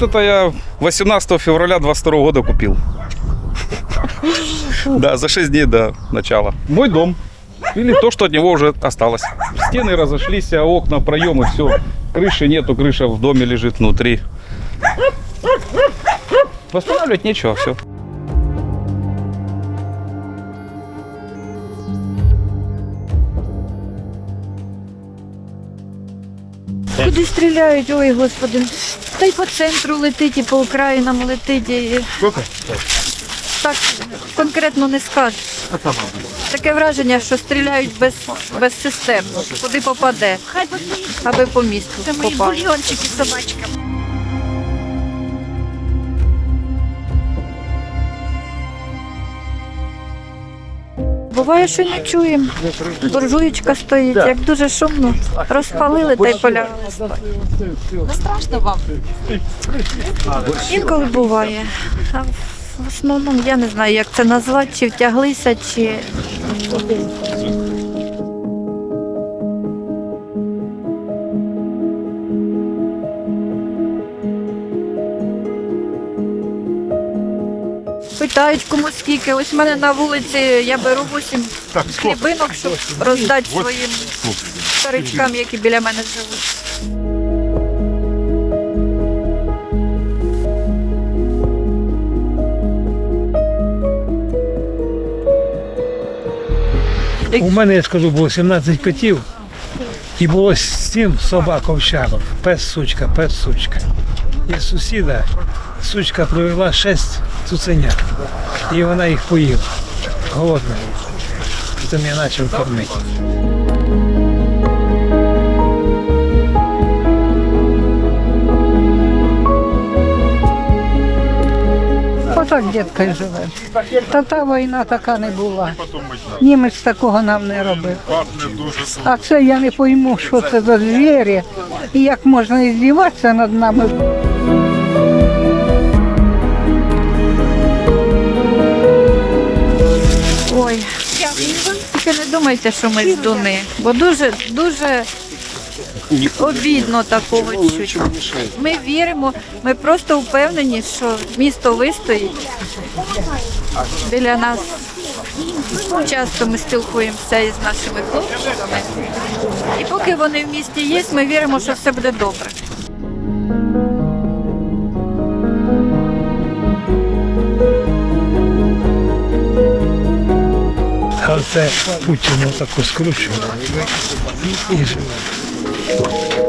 Вот это я 18 февраля 22 года купил. Да, за 6 дней до начала. Мой дом. Или то, что от него уже осталось. Стены разошлись, а окна, проемы, все. Крыши нету, крыша в доме лежит внутри. Восстанавливать нечего, все. Куди стріляють? Ой, господи. Та й по центру летить, і по окраїнам летить. І... Так конкретно не скажеш. Таке враження, що стріляють без, безсистемно. Куди попаде, аби по місту Це мої бульйончики з собачками. Буває, що не чуємо. Буржуєчка стоїть, як дуже шумно. Розпалили та й полягали спати. Не страшно вам? Інколи буває. А в основному я не знаю, як це назвати, чи втяглися, чи питають кому скільки. Ось в мене на вулиці я беру 8 хлібинок, щоб роздати своїм старичкам, які біля мене живуть. У мене, я скажу, було 17 котів і було 7 собак овчарок. Пес сучка, пес сучка. І сусіда сучка привела 6 цуценят. І вона їх поїла. Голодна. Потім я почав кормити. Отак дітка й живе. Та та війна така не була. Німець такого нам не робив. А це я не пойму, що це за звірі і як можна іздіватися над нами. Тільки не думайте, що ми здуни, бо дуже, дуже обідно такого чуть. Ми віримо, ми просто впевнені, що місто вистоїть. Біля нас часто ми спілкуємося із нашими хлопцями. І поки вони в місті є, ми віримо, що все буде добре. А це Путіну таку скручував. І живе.